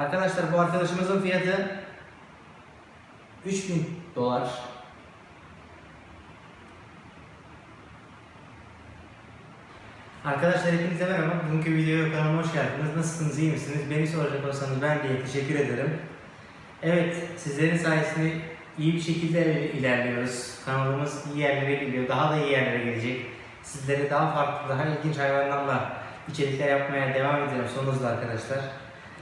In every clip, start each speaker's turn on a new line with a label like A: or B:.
A: Arkadaşlar bu arkadaşımızın fiyatı 3000 dolar. Arkadaşlar hepinize merhaba. Bugünkü videoya kanalıma hoş geldiniz. Nasılsınız, iyi misiniz? Beni soracak olsanız ben de teşekkür ederim. Evet, sizlerin sayesinde iyi bir şekilde ilerliyoruz. Kanalımız iyi yerlere gidiyor. Daha da iyi yerlere gelecek. Sizlere daha farklı, daha ilginç hayvanlarla içerikler yapmaya devam ediyorum son hızla arkadaşlar.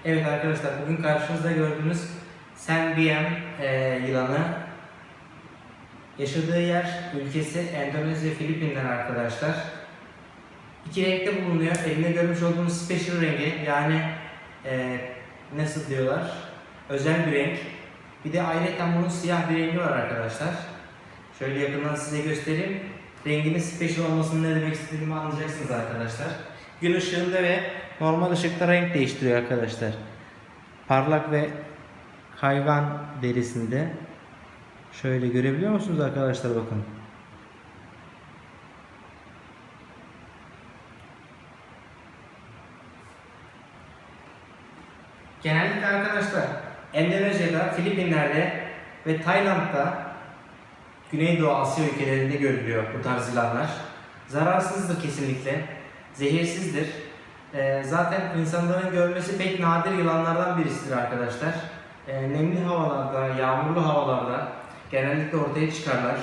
A: Evet arkadaşlar, bugün karşınızda gördüğünüz Senbiem e, yılanı yaşadığı yer ülkesi Endonezya, Filipinler arkadaşlar. İki renkte bulunuyor. Elimde görmüş olduğunuz special rengi yani e, nasıl diyorlar? Özel bir renk. Bir de ayrıca bunun siyah bir rengi var arkadaşlar. Şöyle yakından size göstereyim. Renginin special olmasının ne demek istediğimi anlayacaksınız arkadaşlar. Gün ışığında ve normal ışıkta renk değiştiriyor arkadaşlar. Parlak ve hayvan derisinde. Şöyle görebiliyor musunuz arkadaşlar bakın. Genellikle arkadaşlar Endonezya'da, Filipinler'de ve Tayland'da Güneydoğu Asya ülkelerinde görülüyor bu tarz yılanlar. Zararsızdır kesinlikle. Zehirsizdir. Ee, zaten insanların görmesi pek nadir yılanlardan birisidir arkadaşlar. Ee, nemli havalarda, yağmurlu havalarda genellikle ortaya çıkarlar.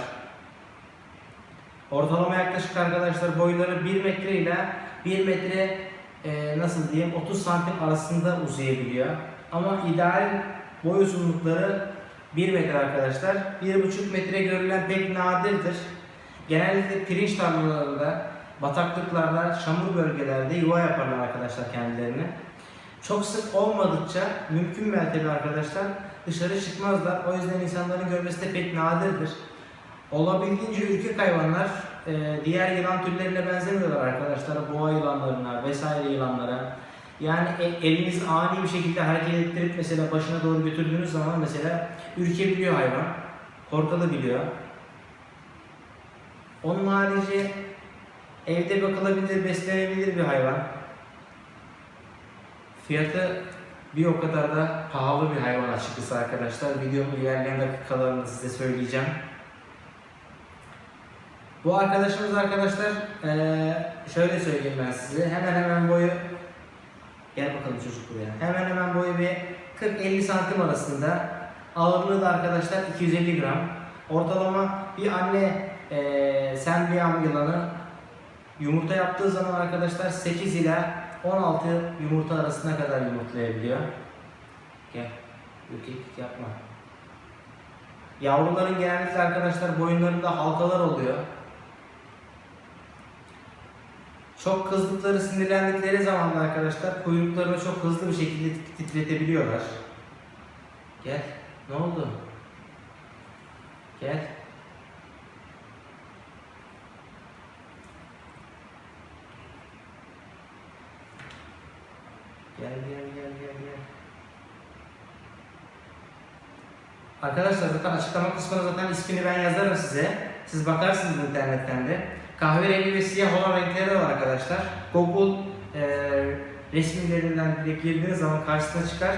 A: Ortalama yaklaşık arkadaşlar boyları 1 metre ile 1 metre e, nasıl diyeyim 30 santim arasında uzayabiliyor. Ama ideal boy uzunlukları 1 metre arkadaşlar. 1,5 metre görülen pek nadirdir. Genellikle pirinç tarlalarında, bataklıklarda, çamur bölgelerde yuva yaparlar arkadaşlar kendilerini. Çok sık olmadıkça mümkün mertebe arkadaşlar dışarı çıkmazlar. O yüzden insanların görmesi de pek nadirdir. Olabildiğince ürkek hayvanlar e, diğer yılan türlerine benzemiyorlar arkadaşlar. Boğa yılanlarına vesaire yılanlara. Yani e- eliniz ani bir şekilde hareket ettirip mesela başına doğru götürdüğünüz zaman mesela ürkebiliyor hayvan. Korkabiliyor. Onun harici evde bakılabilir, beslenebilir bir hayvan. Fiyatı bir o kadar da pahalı bir hayvan açıkçası arkadaşlar. Videomun ilerleyen dakikalarında size söyleyeceğim. Bu arkadaşımız arkadaşlar eee, şöyle söyleyeyim ben size. Hemen hemen boyu gel bakalım çocuk buraya. Hemen hemen boyu bir 40-50 santim arasında. Ağırlığı da arkadaşlar 250 gram. Ortalama bir anne eee senbiyam yılanı yumurta yaptığı zaman arkadaşlar 8 ila 16 yumurta arasına kadar yumurtlayabiliyor. Gel. Ürkeklik yapma. Yavruların genellikle arkadaşlar boyunlarında halkalar oluyor. Çok kızdıkları, sinirlendikleri zaman da arkadaşlar kuyruklarını çok hızlı bir şekilde titretebiliyorlar. Gel. Ne oldu? Gel. Gel gel gel gel gel. Arkadaşlar zaten açıklama kısmına zaten ismini ben yazarım size. Siz bakarsınız internetten de. Kahverengi ve siyah olan renkleri de var arkadaşlar. Google e, resimlerinden direkt girdiğiniz zaman karşısına çıkar.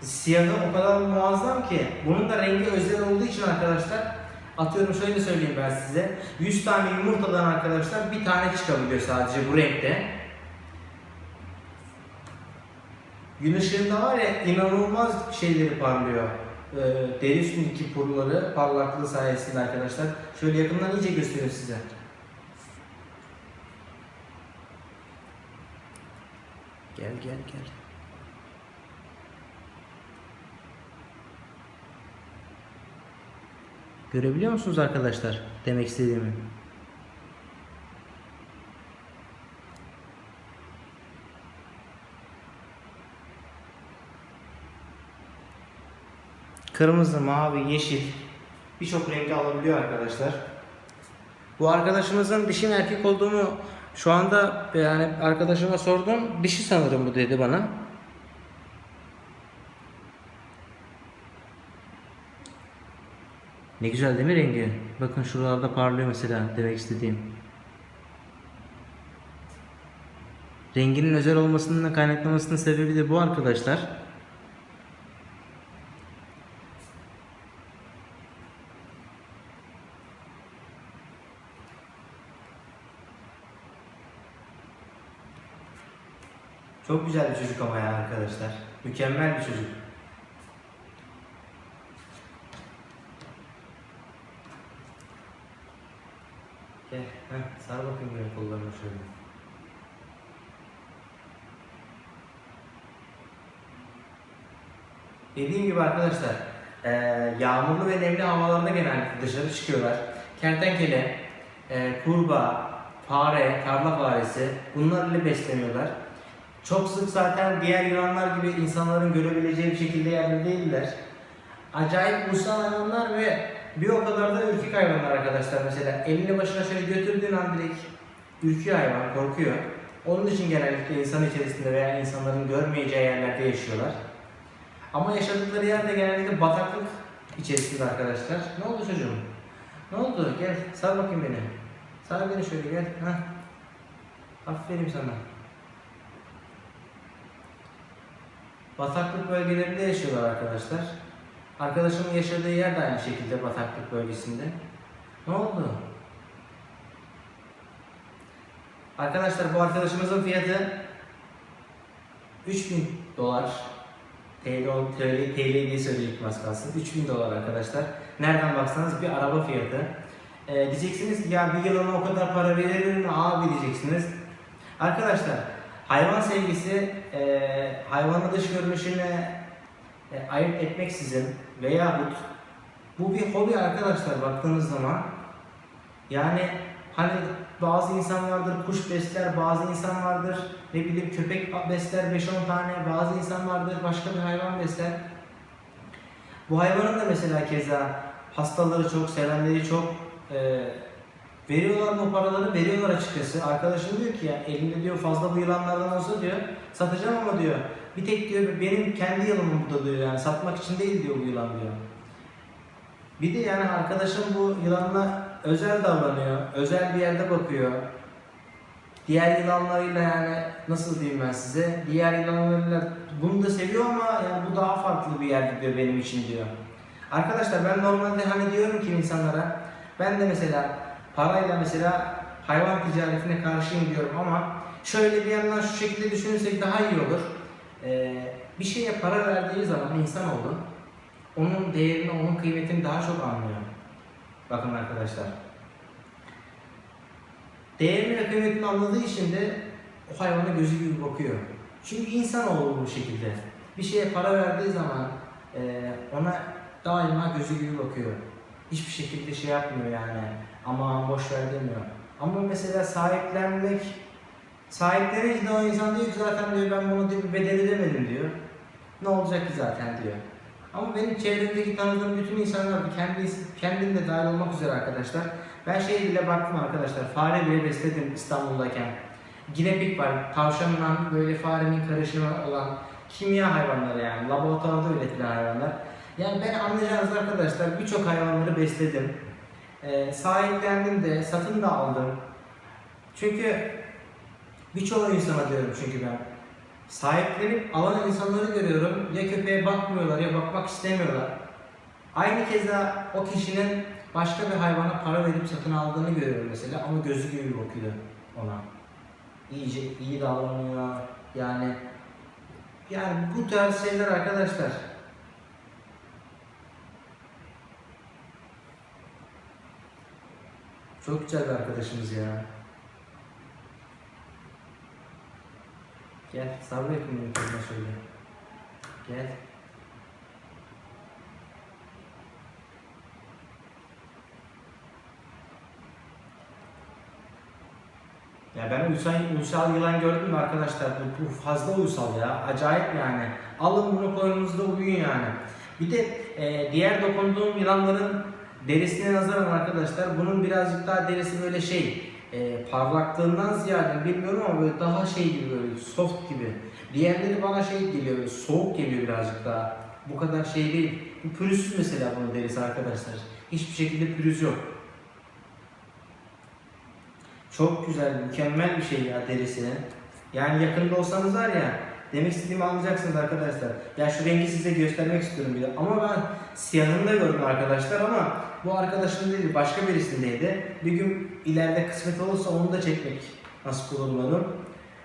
A: Siyahı o kadar muazzam ki. Bunun da rengi özel olduğu için arkadaşlar atıyorum şöyle söyleyeyim ben size. 100 tane yumurtadan arkadaşlar bir tane çıkabiliyor sadece bu renkte. Gün ışığında var ya inanılmaz şeyleri parlıyor. Ee, deri üstündeki purları parlaklığı sayesinde arkadaşlar. Şöyle yakından iyice göstereyim size. Gel gel gel. Görebiliyor musunuz arkadaşlar demek istediğimi? Kırmızı, mavi, yeşil birçok rengi alabiliyor arkadaşlar. Bu arkadaşımızın dişi erkek olduğunu şu anda yani arkadaşıma sordum. Dişi sanırım bu dedi bana. Ne güzel değil mi rengi? Bakın şuralarda parlıyor mesela demek istediğim. Renginin özel olmasının kaynaklanmasının sebebi de bu arkadaşlar. Çok güzel bir çocuk ama ya arkadaşlar. Mükemmel bir çocuk. Gel, heh, sar bakayım benim kollarına şöyle. Dediğim gibi arkadaşlar, eee, yağmurlu ve nemli havalarda genellikle dışarı çıkıyorlar. Kertenkele, eee, kurbağa, fare, tarla faresi bunlar ile besleniyorlar. Çok sık zaten diğer yılanlar gibi insanların görebileceği bir şekilde yerde değiller. Acayip uysal hayvanlar ve bir o kadar da ürkek hayvanlar arkadaşlar. Mesela elini başına şöyle götürdüğün an direkt ürküyor hayvan, korkuyor. Onun için genellikle insan içerisinde veya insanların görmeyeceği yerlerde yaşıyorlar. Ama yaşadıkları yer de genellikle bataklık içerisinde arkadaşlar. Ne oldu çocuğum? Ne oldu? Gel sar bakayım beni. Sar beni şöyle gel. Heh. Aferin sana. Bataklık bölgelerinde yaşıyorlar arkadaşlar. Arkadaşımın yaşadığı yer de aynı şekilde bataklık bölgesinde. Ne oldu? Arkadaşlar bu arkadaşımızın fiyatı 3000 dolar. TL, TL, TL diye söyleyecektim az kalsın. 3000 dolar arkadaşlar. Nereden baksanız bir araba fiyatı. Ee, diyeceksiniz ki ya bir yılına o kadar para verilir mi abi diyeceksiniz. Arkadaşlar hayvan sevgisi e, hayvanın dış görünüşüne e, ayırt etmeksizin veyahut bu bir hobi arkadaşlar baktığınız zaman yani hani bazı insan vardır kuş besler, bazı insan vardır ne bileyim köpek besler 5-10 tane, bazı insan vardır başka bir hayvan besler. Bu hayvanın da mesela keza hastaları çok, sevenleri çok e, veriyorlar bu paraları, veriyorlar açıkçası. Arkadaşım diyor ki ya elimde diyor fazla bu yılanlardan olsa diyor satacağım ama diyor bir tek diyor benim kendi yılımım burada diyor yani satmak için değil diyor bu yılan diyor. Bir de yani arkadaşım bu yılanla özel davranıyor, özel bir yerde bakıyor. Diğer yılanlarıyla yani nasıl diyeyim ben size, diğer yılanlarıyla bunu da seviyor ama yani bu daha farklı bir yer diyor benim için diyor. Arkadaşlar ben normalde hani diyorum ki insanlara, ben de mesela parayla mesela hayvan ticaretine karşıyım diyorum ama şöyle bir yandan şu şekilde düşünürsek daha iyi olur. Ee, bir şeye para verdiği zaman insanoğlu onun değerini, onun kıymetini daha çok anlıyor. Bakın arkadaşlar. Değerini ve kıymetini anladığı için de o hayvana gözü gibi bakıyor. Çünkü insanoğlu bu şekilde. Bir şeye para verdiği zaman e, ona daima gözü gibi bakıyor. Hiçbir şekilde şey yapmıyor yani. Ama boş ver demiyor. Ama mesela sahiplenmek sahiplenince de o insan diyor ki zaten diyor ben bunu diyor, bedeli demedim diyor. Ne olacak ki zaten diyor. Ama benim çevremdeki tanıdığım bütün insanlar kendi, kendim de dahil olmak üzere arkadaşlar. Ben şeye bile baktım arkadaşlar. Fare bile besledim İstanbul'dayken. Ginepik var. Tavşanla böyle farenin karışımı olan kimya hayvanları yani. Laboratuvarda üretilen hayvanlar. Yani ben anlayacağınız arkadaşlar birçok hayvanları besledim. Ee, sahiplendim de, satın da aldım. Çünkü birçok insana diyorum çünkü ben. Sahiplenip alan insanları görüyorum. Ya köpeğe bakmıyorlar ya bakmak istemiyorlar. Aynı keza o kişinin başka bir hayvana para verip satın aldığını görüyorum mesela ama gözü gibi bakıyor ona. İyice iyi davranıyor. Yani yani bu tarz şeyler arkadaşlar. Çok güzel bir arkadaşımız ya. Gel sabret bunu yukarıda şöyle. Gel. Ya ben uysal, uysal yılan gördüm mü arkadaşlar? Bu, bu fazla uysal ya. Acayip yani. Alın bunu koynunuzda uyuyun yani. Bir de e, diğer dokunduğum yılanların derisine nazaran arkadaşlar bunun birazcık daha derisi böyle şey e, parlaklığından ziyade bilmiyorum ama böyle daha şey gibi böyle soft gibi. Diğerleri bana şey geliyor böyle soğuk geliyor birazcık daha. Bu kadar şey değil. Bu pürüzsüz mesela bunun derisi arkadaşlar. Hiçbir şekilde pürüz yok. Çok güzel, mükemmel bir şey ya derisi. Yani yakında olsanız var ya, demek istediğimi anlayacaksınız arkadaşlar. Ya şu rengi size göstermek istiyorum bir de. Ama ben siyahını da gördüm arkadaşlar ama bu arkadaşım değil, başka birisindeydi. Bir gün ileride kısmet olursa onu da çekmek nasip olur umarım.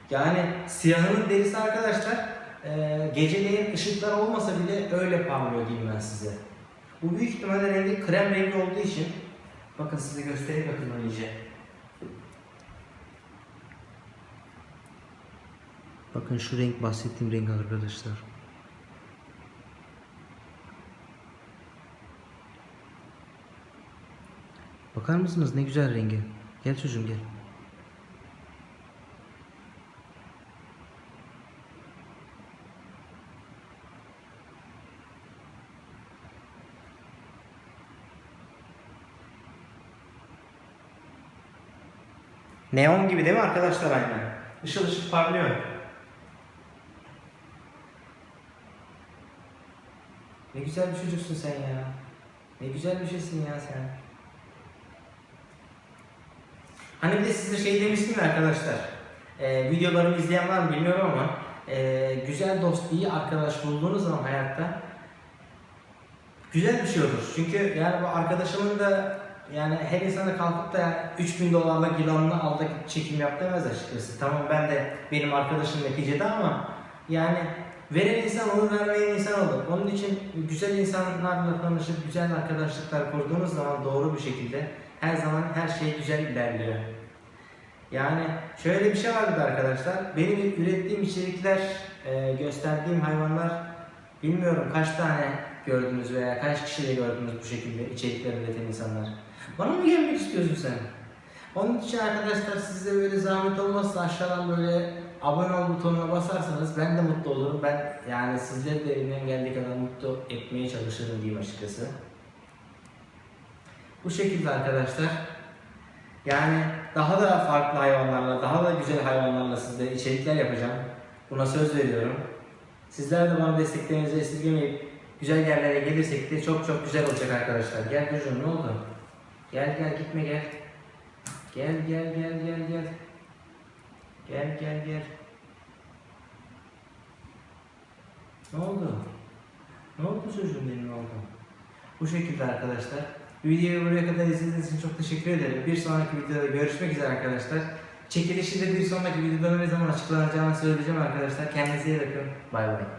A: Yani siyahının derisi arkadaşlar e, geceleyin ışıklar olmasa bile öyle parlıyor diyeyim ben size. Bu büyük ihtimalle rengi krem rengi olduğu için bakın size göstereyim yakından iyice. Bakın şu renk bahsettiğim renk arkadaşlar. Bakar mısınız ne güzel rengi. Gel çocuğum gel. Neon gibi değil mi arkadaşlar aynen? Işıl ışıl parlıyor. Ne güzel bir çocuksun sen ya. Ne güzel bir şeysin ya sen. Hani bir de size şey demiştim ya arkadaşlar. Ee, videolarımı izleyen var mı bilmiyorum ama ee, güzel dost, iyi arkadaş bulduğunuz zaman hayatta güzel bir şey olur. Çünkü yani bu arkadaşımın da yani her insana kalkıp da 3000 dolarla gilanını al da git çekim yap demez açıkçası. Tamam ben de benim arkadaşım neticede ama yani veren insan olur, vermeyen insan olur. Onun için güzel insanlarla tanışıp güzel arkadaşlıklar kurduğunuz zaman doğru bir şekilde her zaman her şey güzel ilerliyor. Yani şöyle bir şey vardı arkadaşlar. Benim ürettiğim içerikler, e, gösterdiğim hayvanlar bilmiyorum kaç tane gördünüz veya kaç kişi de gördünüz bu şekilde içerikler üreten insanlar. Bana mı gelmek istiyorsun sen? Onun için arkadaşlar size böyle zahmet olmazsa aşağıdan böyle abone ol butonuna basarsanız ben de mutlu olurum. Ben yani sizleri de elimden geldiği kadar mutlu etmeye çalışırım diyeyim açıkçası. Bu şekilde arkadaşlar. Yani daha da farklı hayvanlarla, daha da güzel hayvanlarla sizlere içerikler yapacağım. Buna söz veriyorum. Sizler de bana desteklerinizi esirgemeyip güzel yerlere gelirsek de çok çok güzel olacak arkadaşlar. Gel çocuğum ne oldu? Gel gel gitme gel. Gel gel gel gel gel. Gel gel gel. Ne oldu? Ne oldu çocuğum benim oldu? Bu şekilde arkadaşlar. Videoyu buraya kadar izlediğiniz için çok teşekkür ederim. Bir sonraki videoda görüşmek üzere arkadaşlar. Çekilişi de bir sonraki videoda ne zaman açıklanacağını söyleyeceğim arkadaşlar. Kendinize iyi bakın. Bay bay.